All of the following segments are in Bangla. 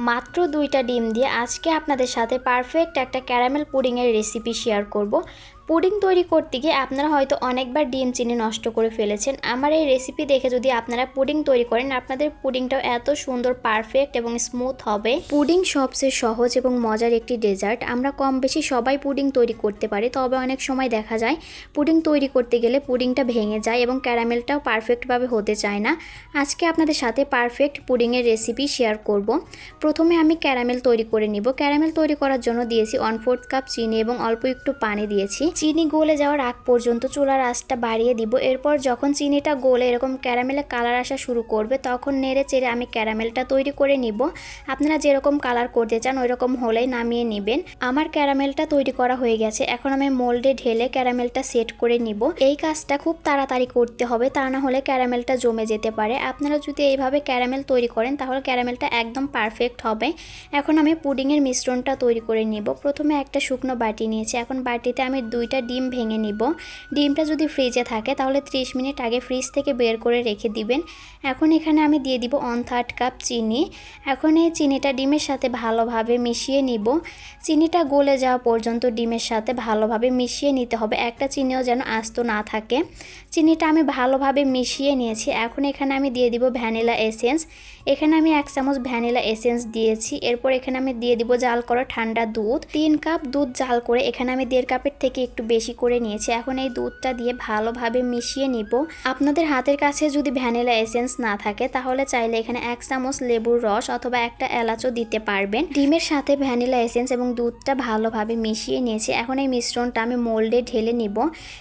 মাত্র দুইটা ডিম দিয়ে আজকে আপনাদের সাথে পারফেক্ট একটা ক্যারামেল পুডিংয়ের রেসিপি শেয়ার করব। পুডিং তৈরি করতে গিয়ে আপনারা হয়তো অনেকবার ডিম চিনি নষ্ট করে ফেলেছেন। আমার এই রেসিপি দেখে যদি আপনারা পুডিং তৈরি করেন, আপনাদের পুডিংটাও এত সুন্দর পারফেক্ট এবং স্মুথ হবে। পুডিং সবচেয়ে সহজ এবং মজার একটি ডেজার্ট আমরা কম বেশি সবাই পুডিং তৈরি করতে পারি, তবে অনেক সময় দেখা যায় পুডিং তৈরি করতে গেলে পুডিংটা ভেঙে যায় এবং ক্যারামেলটাও পারফেক্টভাবে হতে চায় না। আজকে আপনাদের সাথে পারফেক্ট পুডিংয়ের রেসিপি শেয়ার করব। প্রথমে আমি ক্যারামেল তৈরি করে নিব। ক্যারামেল তৈরি করার জন্য দিয়েছি ওয়ান ফোর্থ কাপ চিনি এবং অল্প একটু পানি দিয়েছি। চিনি গলে যাওয়ার আগ পর্যন্ত চুলার আঁচটা বাড়িয়ে দিব। এরপর যখন চিনিটা গলে এরকম ক্যারামেলে কালার আসা শুরু করবে, তখন নেড়ে চেড়ে আমি ক্যারামেলটা তৈরি করে নিব। আপনারা যেরকম কালার করতে চান ওই রকম হলেই নামিয়ে নেবেন। আমার ক্যারামেলটা তৈরি করা হয়ে গেছে। এখন আমি মোল্ডে ঢেলে ক্যারামেলটা সেট করে নিব। এই কাজটা খুব তাড়াতাড়ি করতে হবে, তা না হলে ক্যারামেলটা জমে যেতে পারে। আপনারা যদি এইভাবে ক্যারামেল তৈরি করেন, তাহলে ক্যারামেলটা একদম পারফেক্ট হবে। এখন আমি পুডিংয়ের মিশ্রণটা তৈরি করে নিব। প্রথমে একটা শুকনো বাটি নিয়েছি। এখন বাটিতে আমি দুইটা ডিম ভেঙে নিব। ডিমটা যদি ফ্রিজে থাকে, তাহলে 30 মিনিট আগে ফ্রিজ থেকে বের করে রেখে দিবেন। এখন এখানে আমি দিয়ে দিব অন থার্ড কাপ চিনি। এখন এই চিনিটা ডিমের সাথে ভালোভাবে মিশিয়ে নিব। চিনিটা গলে যাওয়া পর্যন্ত ডিমের সাথে ভালোভাবে মিশিয়ে নিতে হবে। একটা চিনিও যেন আস্ত না থাকে। চিনিটা আমি ভালোভাবে মিশিয়ে নিয়েছি। এখন এখানে আমি দিয়ে দিব ভ্যানিলা এসেন্স। এখানে আমি এক চামচ ভ্যানিলা এসেন্স দিয়েছি। এরপর এখানে আমি দিয়ে দিব জাল করা ঠান্ডা দুধ। তিন কাপ দুধ জাল করে এখানে আমি দেড় কাপের থেকে একটু বেশি করে নিয়েছি। এখন এই দুধটা দিয়ে ভালোভাবে মিশিয়ে নিব। আপনাদের হাতের কাছে যদি ভ্যানিলা এসেন্স না থাকে, তাহলে চাইলে এখানে এক চামচ লেবুর রস অথবা একটা এলাচও দিতে পারবেন। ডিমের সাথে ভ্যানিলা এসেন্স এবং দুধটা ভালোভাবে মিশিয়ে নিয়েছি। এখন এই মিশ্রণটা আমি মোল্ডে ঢেলে নিব।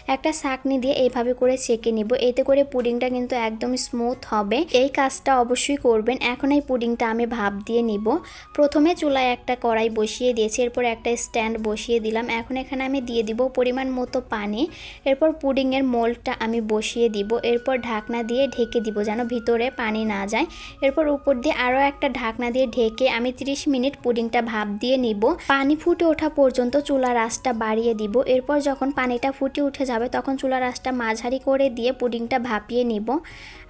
একটা ছাকনি দিয়ে এইভাবে করে ছেঁকে নিব। এতে করে পুডিংটা কিন্তু একদম স্মুথ হবে। এই কাজটা অবশ্যই করবেন। এখন এই পুডিংটা আমি ভাপ দিয়ে নিব। প্রথমে চুলায় একটা কড়াই বসিয়ে দিয়েছি। এরপর একটা স্ট্যান্ড বসিয়ে দিলাম। এখন এখানে আমি দিয়ে দিব পরিমাণ মতো পানি, এরপর পুডিংয়ের মোল্ডটা আমি বসিয়ে দিব, এরপর ঢাকনা দিয়ে ঢেকে দিব যেন ভিতরে পানি না যায়। এরপর উপর দিয়ে আরও একটা ঢাকনা দিয়ে ঢেকে আমি 30 মিনিট পুডিংটা ভাপ দিয়ে নিব। পানি ফুটে ওঠা পর্যন্ত চুলার আঁচটা বাড়িয়ে দিব, এরপর যখন পানিটা ফুটে উঠে যাবে তখন চুলার আঁচটা মাঝারি করে দিয়ে পুডিংটা ভাপিয়ে নিব।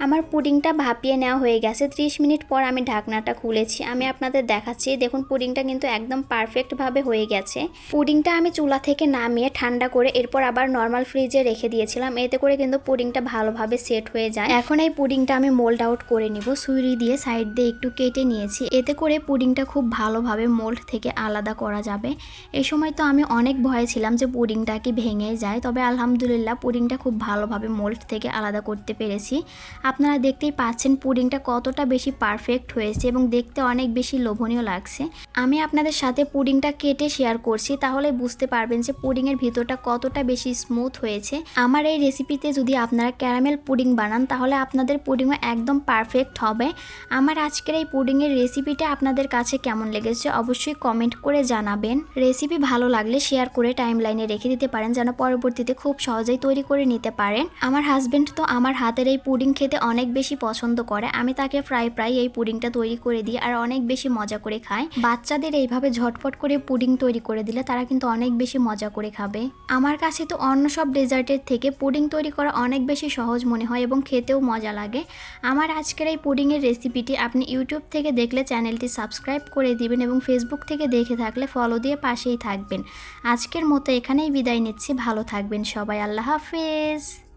আমার পুডিংটা ভাপিয়ে নেওয়া হয়ে গেছে 30 মিনিট পর আমি ঢাকনাটা খুলেছি। আমি আপনাদের দেখাচ্ছি, দেখুন পুডিংটা কিন্তু একদম পারফেক্টভাবে হয়ে গেছে। পুডিংটা আমি চুলা থেকে নামিয়ে ঠান্ডা করে এরপর আবার নর্মাল ফ্রিজে রেখে দিয়েছিলাম। এতে করে কিন্তু পুডিংটা ভালোভাবে সেট হয়ে যায়। এখন এই পুডিংটা আমি মোল্ড আউট করে নিব। সুইরি দিয়ে সাইড দিয়ে একটু কেটে নিয়েছি। এতে করে পুডিংটা খুব ভালোভাবে মোল্ড থেকে আলাদা করা যাবে। এই সময় তো আমি অনেক ভয়ে ছিলাম যে পুডিংটা কি ভেঙে যায়। তবে আলহামদুলিল্লাহ পুডিংটা খুব ভালোভাবে মোল্ড থেকে আলাদা করতে পেরেছি। আপনারা দেখতেই পাচ্ছেন পুডিংটা কতটা বেশি পারফেক্ট হয়েছে এবং দেখতে অনেক বেশি লোভনীয় লাগছে। আমি আপনাদের সাথে পুডিংটা কেটে শেয়ার করছি। তাহলে বুঝতে পারবেন যে পুডিংয়ের ভিতরটা কতটা বেশি স্মুথ হয়েছে। আমার এই রেসিপিতে যদি আপনারা ক্যারামেল পুডিং বানান, তাহলে আপনাদের পুডিংও একদম পারফেক্ট হবে। আমার আজকের এই পুডিংয়ের রেসিপিটা আপনাদের কাছে কেমন লেগেছে, অবশ্যই কমেন্ট করে জানাবেন। রেসিপি ভালো লাগলে শেয়ার করে টাইম লাইনে রেখে দিতে পারেন, যেন পরবর্তীতে খুব সহজেই তৈরি করে নিতে পারেন। আমার হাজব্যান্ড তো আমার হাতের এই পুডিং খেতে অনেক বেশি পছন্দ করে। আমি তাকে প্রায় প্রায় এই পুডিংটা তৈরি করে দিই আর অনেক বেশি মজা করে খায়। বাচ্চাদের এইভাবে ঝটপট করে পুডিং তৈরি করে দিলে তারা কিন্তু অনেক বেশি মজা করে খাবে। আমার কাছে তো অন্য সব ডেজার্টের থেকে পুডিং তৈরি করা অনেক বেশি সহজ মনে হয় এবং খেতেও মজা লাগে। আমার আজকের এই পুডিংয়ের রেসিপিটি আপনি ইউটিউব থেকে দেখলে চ্যানেলটি সাবস্ক্রাইব করে দিবেন এবং ফেসবুক থেকে দেখে থাকলে ফলো দিয়ে পাশেই থাকবেন। আজকের মতো এখানেই বিদায় নিচ্ছি। ভালো থাকবেন সবাই। আল্লাহ হাফেজ।